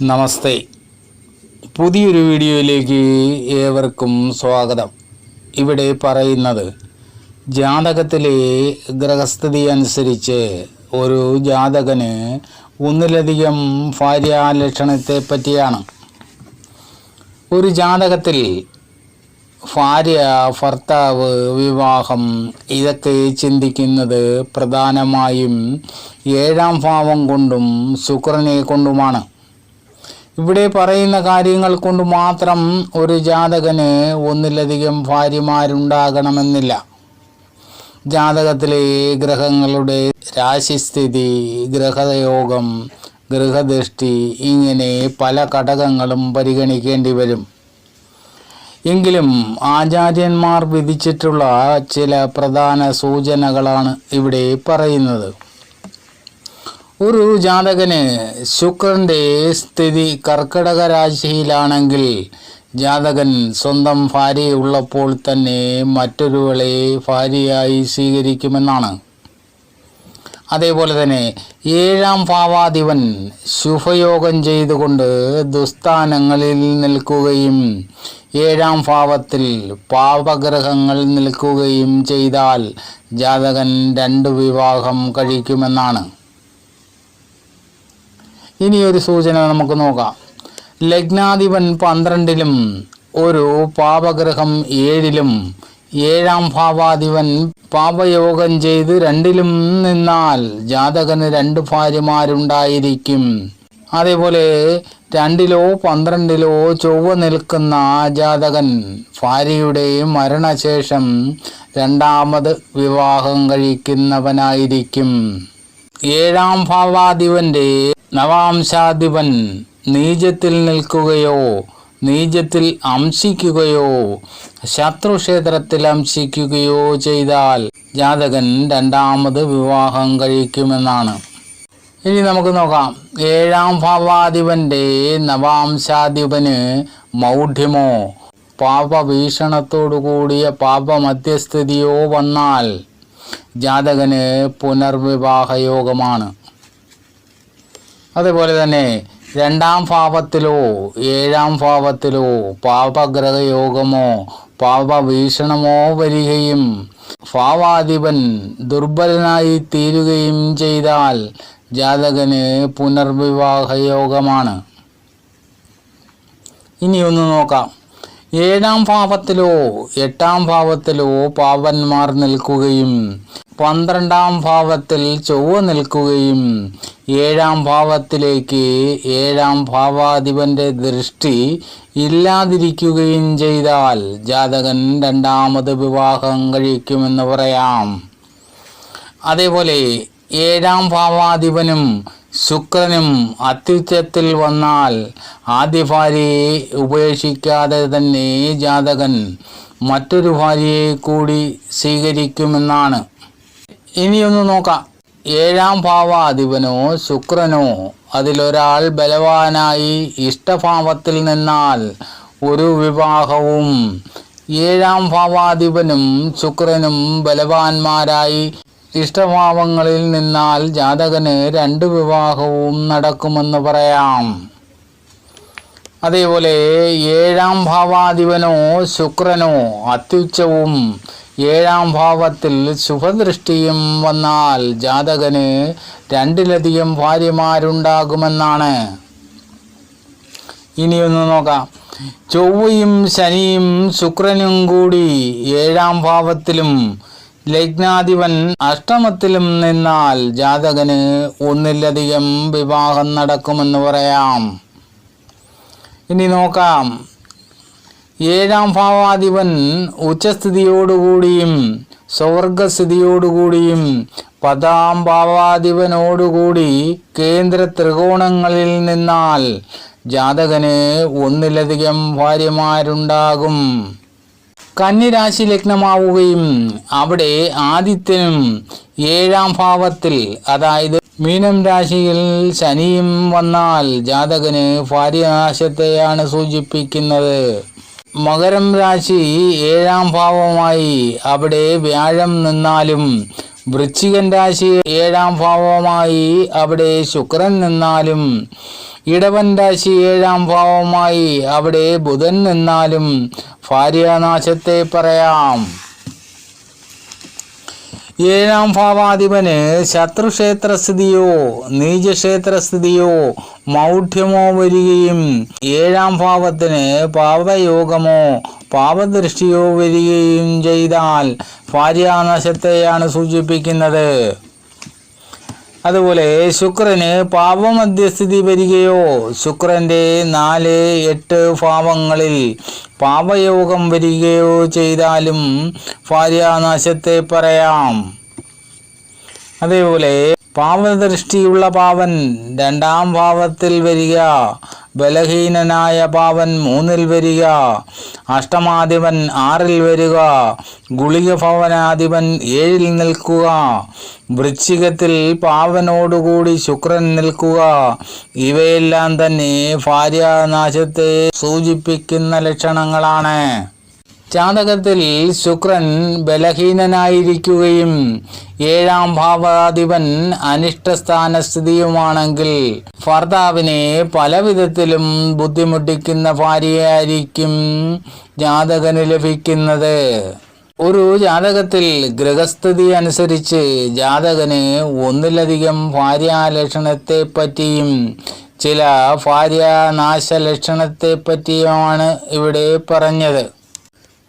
നമസ്തേ. പുതിയൊരു വീഡിയോയിലേക്ക് ഏവർക്കും സ്വാഗതം. ഇവിടെ പറയുന്നത് ജാതകത്തിലെ ഗ്രഹസ്ഥിതി അനുസരിച്ച് ഒരു ജാതകന് ഒന്നിലധികം ഭാര്യാലക്ഷണത്തെ പറ്റിയാണ് ഒരു ജാതകത്തിൽ ഭാര്യ ഭർത്താവ് വിവാഹം ഇതൊക്കെ ചിന്തിക്കുന്നത് പ്രധാനമായും ഏഴാം ഭാവം കൊണ്ടും ശുക്രനെ കൊണ്ടുമാണ്. ഇവിടെ പറയുന്ന കാര്യങ്ങൾ കൊണ്ട് മാത്രം ഒരു ജാതകന് ഒന്നിലധികം ഭാര്യമാരുണ്ടാകണമെന്നില്ല. ജാതകത്തിലെ ഗ്രഹങ്ങളുടെ രാശിസ്ഥിതി ഗ്രഹയോഗം ഗൃഹദൃഷ്ടി ഇങ്ങനെ പല ഘടകങ്ങളും പരിഗണിക്കേണ്ടി വരും. എങ്കിലും ആചാര്യന്മാർ വിധിച്ചിട്ടുള്ള ചില പ്രധാന സൂചനകളാണ് ഇവിടെ പറയുന്നത്. ഒരു ജാതകന് ശുക്രന്റെ സ്ഥിതി കർക്കിടക രാശിയിലാണെങ്കിൽ ജാതകൻ സ്വന്തം ഭാര്യ ഉള്ളപ്പോൾ തന്നെ മറ്റൊരുവളെ ഭാര്യയായി സ്വീകരിക്കുമെന്നാണ്. അതേപോലെ തന്നെ ഏഴാം ഭാവാധിപൻ ശുഭയോഗം ചെയ്തുകൊണ്ട് ദുസ്ഥാനങ്ങളിൽ നിൽക്കുകയും ഏഴാം ഭാവത്തിൽ പാപഗ്രഹങ്ങൾ നിൽക്കുകയും ചെയ്താൽ ജാതകൻ രണ്ട് വിവാഹം കഴിക്കുമെന്നാണ്. ഇനി ഒരു സൂചന നമുക്ക് നോക്കാം. ലഗ്നാധിപൻ പന്ത്രണ്ടിലും ഒരു പാപഗ്രഹം ഏഴിലും ഏഴാം ഭാവാധിപൻ പാപയോഗം ചെയ്ത് രണ്ടിലും നിന്നാൽ ജാതകന് രണ്ട് ഭാര്യമാരുണ്ടായിരിക്കും. അതേപോലെ രണ്ടിലോ പന്ത്രണ്ടിലോ ചൊവ്വ നിൽക്കുന്ന ജാതകൻ ഭാര്യയുടെ മരണശേഷം രണ്ടാമത് വിവാഹം കഴിക്കുന്നവനായിരിക്കും. ഏഴാം ഭാവാധിപന്റെ നവാംശാധിപൻ നീജത്തിൽ നിൽക്കുകയോ നീജത്തിൽ അംശിക്കുകയോ ശത്രുക്ഷേത്രത്തിൽ അംശിക്കുകയോ ചെയ്താൽ ജാതകൻ രണ്ടാമത് വിവാഹം കഴിക്കുമെന്നാണ്. ഇനി നമുക്ക് നോക്കാം. ഏഴാം ഭാവാധിപന്റെ നവാംശാധിപന് മൗഢ്യമോ? പാപഭീഷണത്തോടു കൂടിയ പാപമധ്യസ്ഥിതിയോ വന്നാൽ ജാതകന് പുനർവിവാഹ യോഗമാണ് അതുപോലെ തന്നെ രണ്ടാം ഭാവത്തിലോ ഏഴാം ഭാവത്തിലോ പാപഗ്രഹയോഗമോ പാപഭീഷണമോ വരികയും ഭാവാധിപൻ ദുർബലനായി തീരുകയും ചെയ്താൽ ജാതകന് പുനർവിവാഹയോഗമാണ്. ഇനി ഒന്ന് നോക്കാം. ഏഴാം ഭാവത്തിലോ എട്ടാം ഭാവത്തിലോ പാവന്മാർ നിൽക്കുകയും പന്ത്രണ്ടാം ഭാവത്തിൽ ചൊവ്വ നിൽക്കുകയും ഏഴാം ഭാവത്തിലേക്ക് ഏഴാം ഭാവാധിപന്റെ ദൃഷ്ടി ഇല്ലാതിരിക്കുകയും ചെയ്താൽ ജാതകൻ രണ്ടാമത് വിവാഹം കഴിക്കുമെന്ന് പറയാം. അതേപോലെ ഏഴാം ഭാവാധിപനും ശുക്രനും അത്യുച്ചത്തിൽ വന്നാൽ ആദ്യ ഭാര്യയെ ഉപേക്ഷിക്കാതെ തന്നെ ജാതകൻ മറ്റൊരു ഭാര്യയെ കൂടി സ്വീകരിക്കുമെന്നാണ്. ഇനിയൊന്ന് നോക്കാം. ഏഴാം ഭാവാധിപനോ ശുക്രനോ അതിലൊരാൾ ബലവാനായി ഇഷ്ടഭാവത്തിൽ നിന്നാൽ ഒരു വിവാഹവും. ഏഴാം ഭാവാധിപനും ശുക്രനും ബലവാന്മാരായി ഇഷ്ടഭാവങ്ങളിൽ നിന്നാൽ ജാതകന് രണ്ട് വിവാഹവും നടക്കുമെന്ന് പറയാം. അതേപോലെ ഏഴാം ഭാവാധിപനോ ശുക്രനോ അത്യുച്ചവും ഏഴാം ഭാവത്തിൽ ശുഭദൃഷ്ടിയും വന്നാൽ ജാതകന് രണ്ടിലധികം ഭാര്യമാരുണ്ടാകുമെന്നാണ്. ഇനിയൊന്ന് നോക്കാം. ചൊവ്വയും ശനിയും ശുക്രനും കൂടി ഏഴാം ഭാവത്തിലും ലഗ്നാധിപൻ അഷ്ടമത്തിലും നിന്നാൽ ജാതകന് ഒന്നിലധികം വിവാഹം നടക്കുമെന്ന് പറയാം. ഇനി നോക്കാം. ഏഴാം ഭാവാധിപൻ ഉച്ചസ്ഥിതിയോടുകൂടിയും സ്വർഗസ്ഥിതിയോടുകൂടിയും പതാം ഭാവാധിപനോടുകൂടി കേന്ദ്ര ത്രികോണങ്ങളിൽ നിന്നാൽ ജാതകന് ഒന്നിലധികം ഭാര്യമാരുണ്ടാകും. കന്നിരാശി ലഗ്നമാവുകയും അവിടെ ആദിത്യനും ഏഴാം ഭാവത്തിൽ അതായത് മീനം രാശിയിൽ ശനിയും വന്നാൽ ജാതകന് ഭാര്യനാശത്തെയാണ് സൂചിപ്പിക്കുന്നത്. മകരം രാശി ഏഴാം ഭാവമായി അവിടെ വ്യാഴം നിന്നാലും വൃശ്ചികൻ രാശി ഏഴാം ഭാവമായി അവിടെ ശുക്രൻ നിന്നാലും ഇടവൻ രാശി ഏഴാം ഭാവമായി അവിടെ ബുധൻ നിന്നാലും ഭാര്യാനാശത്തെ പറയാം. ഏഴാം ഭാവാധിപന് ശത്രുക്ഷേത്രസ്ഥിതിയോ നീചക്ഷേത്രസ്ഥിതിയോ മൗഢ്യമോ വരികയും ഏഴാം ഭാവത്തിന് പാപയോഗമോ പാപദൃഷ്ടിയോ വരികയും ചെയ്താൽ ഭാര്യാനാശത്തെയാണ് സൂചിപ്പിക്കുന്നത്. അതുപോലെ ശുക്രന് പാപമധ്യസ്ഥിതി വരികയോ ശുക്രന്റെ നാല് എട്ട് ഭാവങ്ങളിൽ പാപയോഗം വരികയോ ചെയ്താലും ഭാര്യാനാശത്തെ പറയാം. അതേപോലെ പാവദൃഷ്ടിയുള്ള പാവൻ രണ്ടാം ഭാവത്തിൽ വരിക ബലഹീനനായ പാവൻ മൂന്നിൽ വരിക അഷ്ടമാധിപൻ ആറിൽ വരിക ഗുളിക ഭവനാധിപൻ ഏഴിൽ നിൽക്കുക വൃശ്ചികത്തിൽ പാവനോടുകൂടി ശുക്രൻ നിൽക്കുക. ഇവയെല്ലാം തന്നെ ഭാര്യാനാശത്തെ സൂചിപ്പിക്കുന്ന ലക്ഷണങ്ങളാണ്. ജാതകത്തിൽ ശുക്രൻ ബലഹീനനായിരിക്കുകയും ഏഴാം ഭാവാധിപൻ അനിഷ്ടസ്ഥാനസ്ഥിതിയുമാണെങ്കിൽ ഭർത്താവിനെ പല വിധത്തിലും ബുദ്ധിമുട്ടിക്കുന്ന ഭാര്യയായിരിക്കും ജാതകന് ലഭിക്കുന്നത്. ഒരു ജാതകത്തിൽ ഗ്രഹസ്ഥിതി അനുസരിച്ച് ജാതകന് ഒന്നിലധികം ഭാര്യാലക്ഷണത്തെ പറ്റിയും ചില ഭാര്യാനാശ ലക്ഷണത്തെ പറ്റിയുമാണ് ഇവിടെ പറഞ്ഞത്.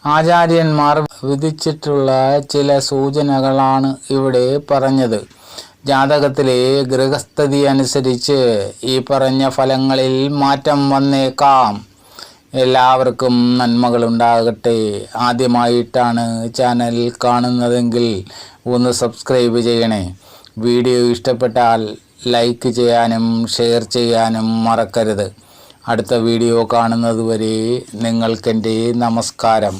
ആചാര്യന്മാർ വിധിച്ചിട്ടുള്ള ചില സൂചനകളാണ് ഇവിടെ പറഞ്ഞത്. ജാതകത്തിലെ ഗൃഹസ്ഥിതി അനുസരിച്ച് ഈ പറഞ്ഞ ഫലങ്ങളിൽ മാറ്റം വന്നേക്കാം. എല്ലാവർക്കും നന്മകളുണ്ടാകട്ടെ ആദ്യമായിട്ടാണ് ചാനൽ കാണുന്നതെങ്കിൽ ഒന്ന് സബ്സ്ക്രൈബ് ചെയ്യണേ. വീഡിയോ ഇഷ്ടപ്പെട്ടാൽ ലൈക്ക് ചെയ്യാനും ഷെയർ ചെയ്യാനും മറക്കരുത്. അടുത്ത വീഡിയോ കാണുന്നതുവരെ നിങ്ങൾക്കെന്റെ നമസ്കാരം.